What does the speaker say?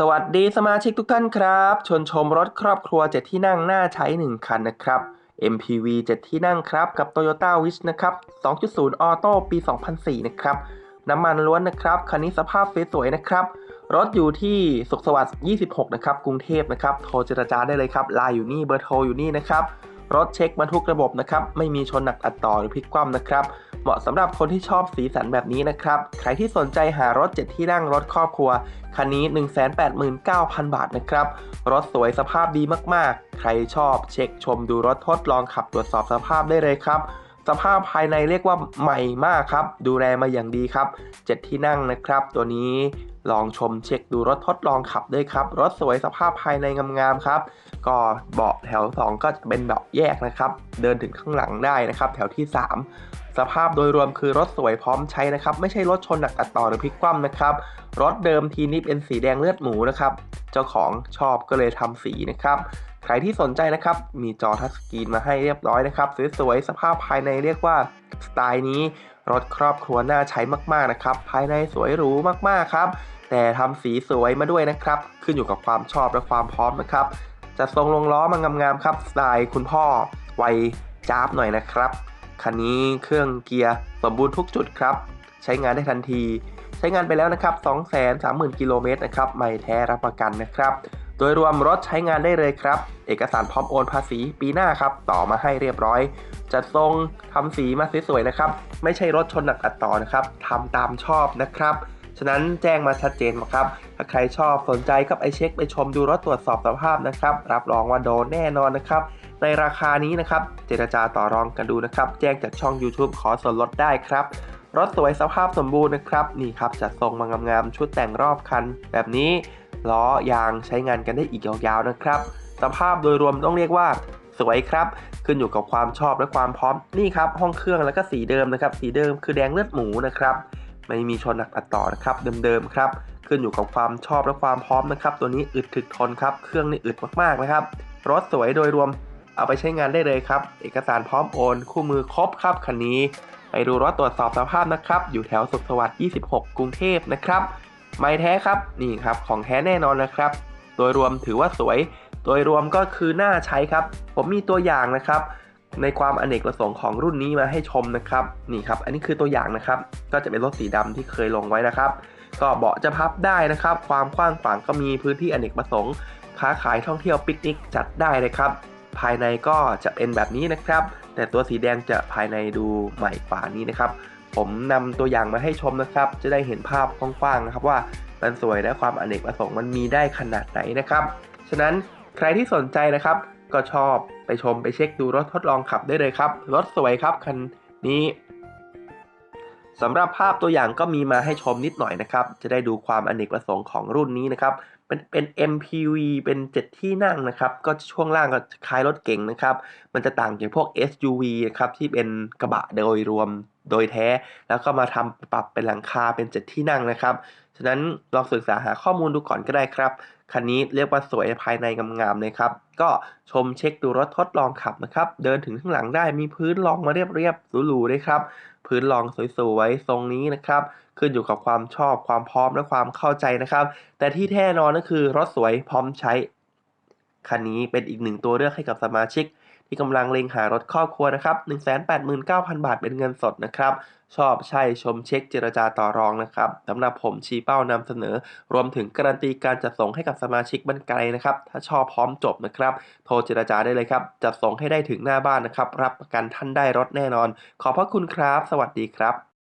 สวัสดีสมาชิกทุกท่านครับ ชวนชมรถครอบครัว 7 ที่นั่งหน่าใช้ 1 คันนะครับ MPV 7 ที่นั่งครับ กับ Toyota Wish นะครับ 2.0ออโต้ปี 2004 นะครับ น้ำมันล้วนนะครับ คันนี้สภาพสวยๆนะครับ รถอยู่ที่สุขสวัสดิ์ 26 นะครับ กรุงเทพนะครับ โทรเจรจาได้เลยครับไลน์อยู่นี่ เบอร์โทรอยู่นี่นะครับ รถเช็คมาทุกระบบนะครับ ไม่มีชนหนักอัดต่อหรือพลิกคว่ำนะครับ เหมาะสำหรับคนที่ชอบสีสันแบบนี้นะครับ ใครที่สนใจหารถ 7 ที่นั่งรถครอบครัว คันนี้ 189,000 บาทนะครับ รถสวยสภาพดีมากๆ ใครชอบเช็คชมดูรถทดลองขับตรวจสอบสภาพได้เลยครับสภาพภายในเรียกว่าใหม่มากครับ ดูแลมาอย่างดีครับ 7 ที่นั่งนะครับ ตัวนี้ลองชมเช็คดูรถทดลองขับด้วยครับ รถสวยสภาพภายในงามๆครับ ก็เบาะแถว 2 ก็จะเป็นเบาะแยกนะครับ เดินถึงข้างหลังได้นะครับ แถวที่ 3 สภาพโดยรวมคือรถสวยพร้อมใช้นะครับ ไม่ใช่รถชนหนักอัดต่อหรือพลิกคว่ำนะครับ รถเดิมทีนี้เป็นสีแดงเลือดหมูนะครับ เจ้าของชอบก็เลยทำสีนะครับ ใครที่สนใจนะครับ มีจอทัชสกรีนมาให้เรียบร้อยนะครับ สวยๆ สภาพภายในเรียกว่าสไตล์นี้ รถครอบครัวน่าใช้มากๆนะครับ ภายในสวยหรูมากๆครับ แต่ทำสีสวยมาด้วยนะครับ ขึ้นอยู่กับความชอบและความพร้อมนะครับจะทรงลงล้อมางามๆครับสไตล์คุณพ่อวัยจ้าบหน่อยนะครับ คันนี้เครื่องเกียร์สมบูรณ์ทุกจุดครับ ใช้งานได้ทันที ใช้งานไปแล้วนะครับ 230,000 กิโลเมตรนะครับไม่แท้รับประกันนะครับ โดยรวมรถใช้งานได้เลยครับ เอกสารพร้อมโอนภาษีปีหน้าครับ ต่อมาให้เรียบร้อย จัดทรงทำสีมาสวยๆนะครับ ไม่ใช่รถชนหนักอัดต่อนะครับทำตามชอบนะครับฉะนั้นแจ้งมาชัดเจนมาครับ ถ้าใครชอบสนใจก็ไปเช็คไปชมดูรถตรวจสอบสภาพนะครับ รับรองว่าโดนแน่นอนนะครับ ในราคานี้นะครับ เจรจาต่อรองกันดูนะครับ แจ้งจากช่อง YouTube ขอส่วนลดได้ครับ รถสวยสภาพสมบูรณ์นะครับ นี่ครับจัดทรงมางามๆ ชุดแต่งรอบคัน แบบนี้ล้อยางใช้งานกันได้อีกยาวๆนะครับ สภาพโดยรวมต้องเรียกว่าสวยครับ ขึ้นอยู่กับความชอบและความพร้อม นี่ครับ ห้องเครื่องแล้วก็สีเดิมนะครับ สีเดิมคือแดงเลือดหมูนะครับ ไม่มีชนหนักอัดต่อนะครับ เดิมๆครับ ขึ้นอยู่กับความชอบและความพร้อมนะครับ ตัวนี้อึดถึกทนครับ เครื่องนี่อึดมากๆนะครับ รถสวยโดยรวม เอาไปใช้งานได้เลยครับ เอกสารพร้อมโอน คู่มือครบครับคันนี้ ไปดูรถตรวจสอบสภาพนะครับ อยู่แถวสุขสวัสดิ์ 26 กรุงเทพนะครับ ไม่แท้ครับ นี่ครับของแท้แน่นอนนะครับ โดยรวมถือว่าสวย โดยรวมก็คือน่าใช้ครับ ผมมีตัวอย่างนะครับ ในความอเนกประสงค์ของรุ่นนี้มาให้ชมนะครับ นี่ครับ อันนี้คือตัวอย่างนะครับ ก็จะเป็นรถสีดำที่เคยลงไว้นะครับ ก็เบาะจะพับได้นะครับ ความกว้างขวางก็มีพื้นที่อเนกประสงค์ ค้าขายท่องเที่ยวปิกนิกจัดได้เลยครับ ภายในก็จะเป็นแบบนี้นะครับ แต่ตัวสีแดงจะภายในดูใหม่กว่านี้นะครับ ผมนำตัวอย่างมาให้ชมนะครับ จะได้เห็นภาพกว้างๆนะครับว่ามันสวยและความอเนกประสงค์มันมีได้ขนาดไหนนะครับ ฉะนั้นใครที่สนใจนะครับ ก็ชอบไปชมไปเช็คดูรถทดลองขับได้เลยครับ รถสวยครับคันนี้สำหรับภาพตัวอย่างก็มีมาให้ชมนิดหน่อยนะครับ จะได้ดูความอเนกประสงค์ของรุ่นนี้นะครับ เป็นเป็น MPV เป็น7ที่นั่งนะครับ ก็ช่วงล่างก็คล้ายรถเก๋งนะครับ มันจะต่างจากพวก SUV นะครับที่เป็นกระบะโดยรวมโดยแท้ แล้วก็มาทำปรับเป็นหลังคาเป็น7ที่นั่งนะครับ ฉะนั้นลองศึกษาหาข้อมูลดูก่อนก็ได้ครับ คันนี้เรียกว่าสวยภายในงามๆเลยครับ ก็ชมเช็คดูรถทดลองขับนะครับ เดินถึงข้างหลังได้มีพื้นรองมาเรียบๆหรูๆเลยครับ พื้นรองสวยๆทรงนี้นะครับ ขึ้นอยู่กับความชอบความพร้อมและความเข้าใจนะครับ แต่ที่แน่นอนก็คือรถสวยพร้อมใช้ คันนี้เป็นอีกหนึ่งตัวเลือกให้กับสมาชิก ที่กำลังเล็งหารถครอบครัวนะครับ 189,000 บาทเป็นเงินสดนะครับ ชอบใช่ชมเช็คเจรจาต่อรองนะครับสำหรับผมชี้เป้านำเสนอ รวมถึงการันตีการจัดส่งให้กับสมาชิกบรรไกลนะครับ ถ้าชอบพร้อมจบนะครับ โทรเจรจาได้เลยครับ จัดส่งให้ได้ถึงหน้าบ้านนะครับ รับประกันท่านได้รถแน่นอน ขอบพระคุณครับ สวัสดีครับ